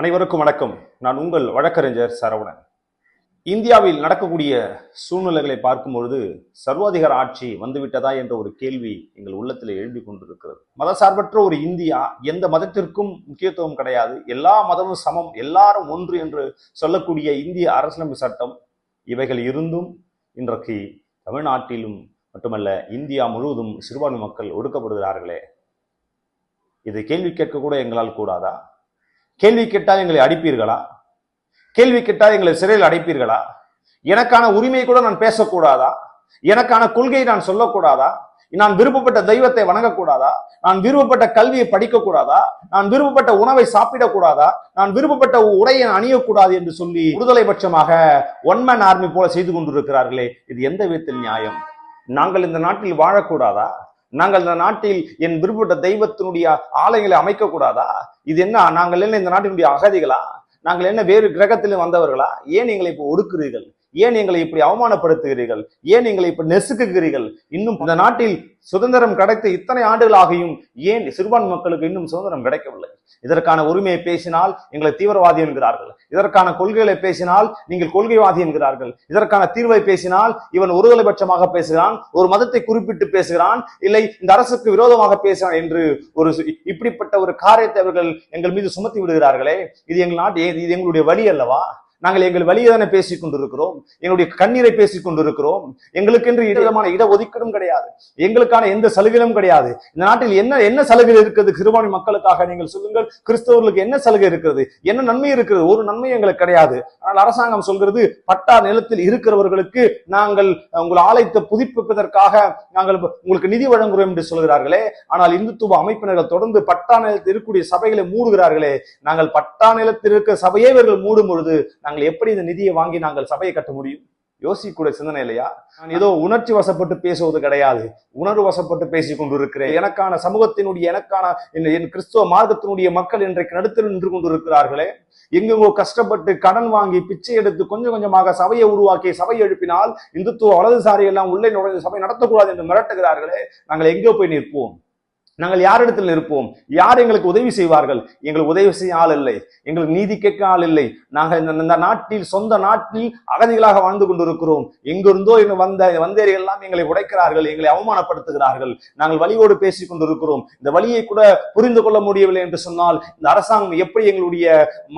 அனைவருக்கும் வணக்கம். நான் உங்கள் வழக்கறிஞர் சரவணன். இந்தியாவில் நடக்கக்கூடிய சூழ்நிலைகளை பார்க்கும் பொழுது சர்வாதிகார ஆட்சி வந்துவிட்டதா என்ற ஒரு கேள்வி எங்கள் உள்ளத்தில் எழுதி கொண்டிருக்கிறது. மதசார்பற்ற ஒரு இந்தியா எந்த மதத்திற்கும் முக்கியத்துவம் கிடையாது. எல்லா மதமும் சமம் எல்லாரும் ஒன்று என்று சொல்லக்கூடிய இந்திய அரசியலமைப்பு சட்டம் இவைகள் இருந்தும் இன்றைக்கு தமிழ்நாட்டிலும் மட்டுமல்ல இந்தியா முழுவதும் சிறுபான்மை மக்கள் ஒடுக்கப்படுகிறார்களே. இதை கேள்வி கேட்க கூட எங்களால் கூடாதா? கேள்வி கேட்டால் எங்களை அடிப்பீர்களா? கேள்வி கேட்டால் எங்களை சிறையில் அடைப்பீர்களா? எனக்கான உரிமை கூட நான் பேசக்கூடாதா? எனக்கான கொள்கையை நான் சொல்லக்கூடாதா? நான் விருப்பப்பட்ட தெய்வத்தை வணங்கக்கூடாதா? நான் விருப்பப்பட்ட கல்வியை படிக்கக்கூடாதா? நான் விருப்பப்பட்ட உணவை சாப்பிடக்கூடாதா? நான் விருப்பப்பட்ட உடையை அணியக்கூடாது என்று சொல்லி விடுதலை பட்சமாக ஒன் மேன் ஆர்மி போல செய்து கொண்டிருக்கிறார்களே இது எந்த விதத்தில் நியாயம்? நாங்கள் இந்த நாட்டில் வாழக்கூடாதா? நாங்கள் இந்த நாட்டில் என் விருப்பப்பட்ட தெய்வத்தினுடைய ஆலயங்களை அமைக்க கூடாதா இது என்ன நாங்கள் என்ன இந்த நாட்டினுடைய அகதிகளா? நாங்கள் என்ன வேறு கிரகத்திலும் வந்தவர்களா? ஏன் எங்களை இப்போ ஒடுக்குறீர்கள்? ஏன் எங்களை இப்படி அவமானப்படுத்துகிறீர்கள்? ஏன் எங்களை இப்படி நெசுக்குகிறீர்கள்? இன்னும் இந்த நாட்டில் சுதந்திரம் கிடைத்த இத்தனை ஆண்டுகளாகியும் ஏன் சிறுபான்மை மக்களுக்கு இன்னும் சுதந்திரம் கிடைக்கவில்லை? இதற்கான உரிமையை பேசினால் எங்களை தீவிரவாதி என்கிறார்கள். இதற்கான கொள்கைகளை பேசினால் நீங்கள் கொள்கைவாதி என்கிறார்கள். இதற்கான தீர்வை பேசினால் இவன் ஒருதலைபட்சமாக பேசுகிறான் ஒரு மதத்தை குறிப்பிட்டு பேசுகிறான் இல்லை இந்த அரசுக்கு விரோதமாக பேசுகிறான் என்று ஒரு இப்படிப்பட்ட ஒரு காரியத்தை அவர்கள் எங்கள் மீது சுமத்தி விடுகிறார்களே இது எங்கள் நாட்டு இது எங்களுடைய வழி அல்லவா? நாங்கள் எங்கள் வழியை தானே பேசிக் கொண்டிருக்கிறோம். எங்களுடைய கண்ணீரை பேசிக் கொண்டிருக்கிறோம். எங்களுக்கென்று விதமான இட ஒதுக்கீடும் கிடையாது. எங்களுக்கான எந்த சலுகையும் கிடையாது. இந்த நாட்டில் என்ன என்ன சலுகை இருக்குது சிறுபான்மை மக்களுக்காக நீங்கள் சொல்லுங்கள். கிறிஸ்தவர்களுக்கு என்ன சலுகை இருக்கிறது? என்ன நன்மை இருக்கிறது? ஒரு நன்மை எங்களுக்கு கிடையாது. ஆனால் அரசாங்கம் சொல்கிறது பட்டா நிலத்தில் இருக்கிறவர்களுக்கு நாங்கள் உங்கள் ஆலயத்தை புதுப்பிப்பதற்காக நாங்கள் உங்களுக்கு நிதி வழங்குகிறோம் என்று சொல்கிறார்களே. ஆனால் இந்துத்துவ அமைப்பினர்கள் தொடர்ந்து பட்டா நிலத்தில் இருக்கக்கூடிய சபைகளை மூடுகிறார்களே. நாங்கள் பட்டா நிலத்தில் இருக்கிற சபையே இவர்கள் மூடும் பொழுது நாங்கள் எப்படி இந்த நிதியை வாங்கி நாங்கள் சபையை கட்ட முடியும்? யோசிக்கக்கூடிய சிந்தனை இல்லையா? நான் ஏதோ உணர்ச்சி வசப்பட்டு பேசுவது கிடையாது. உணர்வு வசப்பட்டு பேசிக் கொண்டிருக்கிறேன் எனக்கான சமூகத்தினுடைய எனக்கான என் கிறிஸ்துவ மார்க்கத்தினுடைய மக்கள் இன்றைக்கு நடுத்தர் நின்று கொண்டிருக்கிறார்களே. எங்கெங்கோ கஷ்டப்பட்டு கடன் வாங்கி பிச்சை எடுத்து கொஞ்சம் கொஞ்சமாக சபையை உருவாக்கி சபையை எழுப்பினால் இந்துத்துவ வலதுசாரி எல்லாம் உள்ளே நுழைந்து சபை நடத்தக்கூடாது என்று மிரட்டுகிறார்களே. நாங்கள் எங்கேயோ போய் நிற்போம். நாங்கள் யாரிடத்தில் நிற்போம்? யார் எங்களுக்கு உதவி செய்வார்கள்? எங்களுக்கு உதவி செய்ய ஆள் இல்லை. எங்களுக்கு நீதி கேட்க ஆள் இல்லை. நாங்கள் இந்த இந்த நாட்டில் சொந்த நாட்டில் அகதிகளாக வாழ்ந்து கொண்டிருக்கிறோம். எங்கிருந்தோ இங்கு வந்த வந்தேரி எல்லாம் எங்களை உடைக்கிறார்கள் எங்களை அவமானப்படுத்துகிறார்கள். நாங்கள் வழியோடு பேசிக் கொண்டிருக்கிறோம். இந்த வழியை கூட புரிந்து கொள்ள முடியவில்லை என்று சொன்னால் இந்த அரசாங்கம் எப்படி எங்களுடைய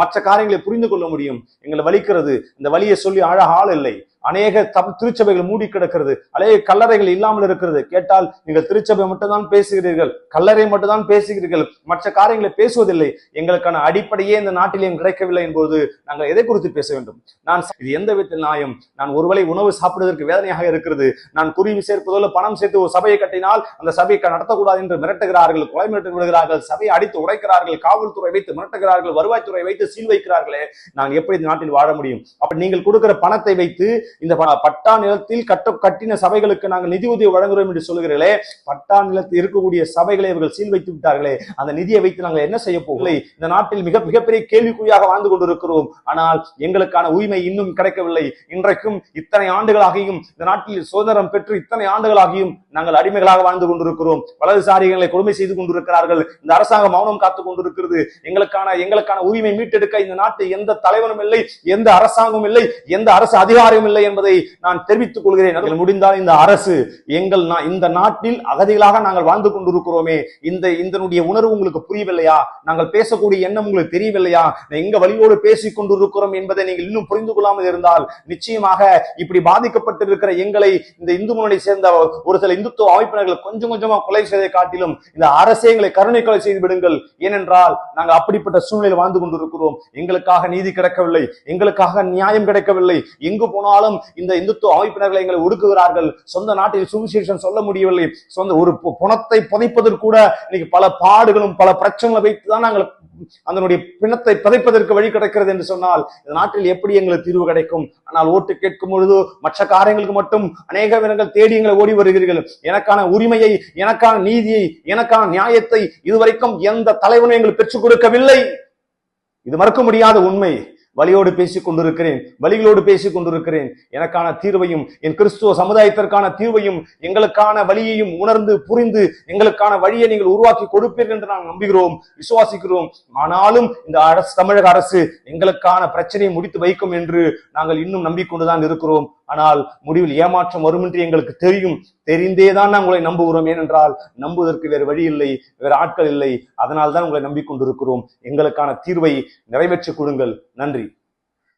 மற்ற காரியங்களை புரிந்து கொள்ள முடியும்? எங்களை வலிக்கிறது. இந்த வழியை சொல்லி அழக ஆள் இல்லை. அநேக தம் திருச்சபைகள் மூடி கிடக்கிறது. அநேக கல்லறைகள் இல்லாமல் இருக்கிறது. கேட்டால் நீங்கள் திருச்சபை மட்டும்தான் பேசுகிறீர்கள். கல்லறை மட்டும்தான் பேசுகிறீர்கள். மற்ற காரியங்களை பேசுவதில்லை. எங்களுக்கான அடிப்படையே இந்த நாட்டிலேயும் கிடைக்கவில்லை? என்பது நாங்கள் எதை குறித்து பேச வேண்டும்? நான் இது எந்த விதத்தில் நியாயம்? நான் ஒருவேளை உணவு சாப்பிடுவதற்கு வேதனையாக இருக்கிறது. நான் குருவி சேர்ப்பதோடு பணம் சேர்த்து ஒரு சபையை கட்டினால் அந்த சபையை நடத்தக்கூடாது என்று மிரட்டுகிறார்கள். கொலை மிரட்டு விடுகிறார்கள். சபையை அடித்து உடைக்கிறார்கள். காவல்துறை வைத்து மிரட்டுகிறார்கள். வருவாய்த்துறை வைத்து சீல் வைக்கிறார்களே. நாங்கள் எப்படி இந்த நாட்டில் வாழ முடியும்? அப்ப நீங்கள் கொடுக்கிற பணத்தை வைத்து இந்த பட்டா நிலத்தில் கட்ட கட்டின சபைகளுக்கு நாங்கள் நிதி உதவி வழங்குகிறோம் என்று சொல்கிறீர்களே பட்டா நிலத்தில் இருக்கக்கூடிய சபைகளை இவர்கள் சீல் வைத்து விட்டார்களே. அந்த நிதியை வைத்து நாங்கள் என்ன செய்ய போகலை இந்த நாட்டில் மிக மிகப்பெரிய கேள்விக்குறியாக வாழ்ந்து கொண்டிருக்கிறோம். ஆனால் எங்களுக்கான உரிமை இன்னும் கிடைக்கவில்லை. இன்றைக்கும் இத்தனை ஆண்டுகளாகியும் இந்த நாட்டில் சுதந்திரம் பெற்று இத்தனை ஆண்டுகளாகியும் நாங்கள் அடிமைகளாக வாழ்ந்து கொண்டிருக்கிறோம். வலதுசாரிகளை கொடுமை செய்து கொண்டிருக்கிறார்கள். இந்த அரசாங்கம் மௌனம் காத்துக் கொண்டிருக்கிறது. எங்களுக்கான எங்களுக்கான உரிமை மீட்டெடுக்க இந்த நாட்டு எந்த தலைவனும் இல்லை எந்த அரசாங்கமும் இல்லை எந்த அரசு அதிகாரியும் இல்லை. என்பதை நான் தெரிவித்துக் கொள்கிறேன். முடிந்தால் இந்த அரசு எங்கள் இந்த நாட்டில் அகதிகளாக நாங்கள் வாழ்ந்து கொண்டிருக்கிறோமே இந்த இதனுடைய உணர்வு உங்களுக்கு புரியவில்லையா? நாங்கள் பேசக்கூடிய எண்ணம் உங்களுக்கு தெரியவில்லையா? எங்க வழியோடு பேசிக் கொண்டிருக்கிறோம் என்பதை நீங்கள் இன்னும் புரிந்து கொள்ளாமல் இருந்தால் நிச்சயமாக இப்படி பாதிக்கப்பட்டிருக்கிற எங்களை இந்த இந்து முன்னணி சேர்ந்த ஒரு சில இந்துத்துவ அமைப்பினர்கள் கொஞ்சம் கொஞ்சமா கொலை செய்வதை காட்டிலும் இந்த அரசே எங்களை கருணை கொலை செய்து விடுங்கள். ஏனென்றால் நாங்கள் அப்படிப்பட்ட சூழ்நிலையில் வாழ்ந்து கொண்டிருக்கிறோம். எங்களுக்காக நீதி கிடைக்கவில்லை. எங்களுக்காக நியாயம் கிடைக்கவில்லை. எங்கு போனாலும் இந்த இந்துத்துவ அமைப்பினர்களை எங்களை ஒடுக்குகிறார்கள். சொந்த நாட்டில் சுவிசேஷம் சொல்ல முடியவில்லை. சொந்த ஒரு புணத்தை புதைப்பதற்கு கூட இன்னைக்கு பல பாடுகளும் பல பிரச்சனைகளை வைத்துதான் நாங்கள் அதனுடைய பிணத்தை பதைப்பதற்கு வழி கிடைக்கிறது என்று சொன்னால் இந்த நாட்டில் எப்படி எங்களுக்கு தீர்வு கிடைக்கும்? ஆனால் ஓட்டு கேட்கும் பொழுது மற்ற காரியங்களுக்கு மட்டும் அநேக விதங்கள் தேடி எங்களை ஓடி வருகிறீர்கள். எனக்கான உரிமையை எனக்கான நீதியை எனக்கான நியாயத்தை இதுவரைக்கும் எந்த தலைவனும் எங்களுக்கு பெற்றுக் கொடுக்கவில்லை. இது மறுக்க முடியாத உண்மை. வழியோடு பேசிக் கொண்டிருக்கிறேன் வழிகளோடு பேசிக் கொண்டிருக்கிறேன் எனக்கான தீர்வையும் என் கிறிஸ்துவ சமுதாயத்திற்கான தீர்வையும் எங்களுக்கான வழியையும் உணர்ந்து புரிந்து எங்களுக்கான வழியை நீங்கள் உருவாக்கி கொடுப்பீர்கள் என்று நாங்கள் நம்புகிறோம் விசுவாசிக்கிறோம். ஆனாலும் இந்த அரசு தமிழக அரசு எங்களுக்கான பிரச்சனையை முடித்து வைக்கும் என்று நாங்கள் இன்னும் நம்பிக்கொண்டுதான் இருக்கிறோம். ஆனால் முடிவில் ஏமாற்றம் வரும் என்று எங்களுக்கு தெரியும். தெரிந்தேதான் நாங்கள் உங்களை நம்புகிறோம். ஏனென்றால் நம்புவதற்கு வேறு வழி இல்லை வேறு ஆட்கள் இல்லை. அதனால் தான் உங்களை நம்பிக்கொண்டிருக்கிறோம். எங்களுக்கான தீர்வை நிறைவேற்றிக் கொடுங்கள். நன்றி.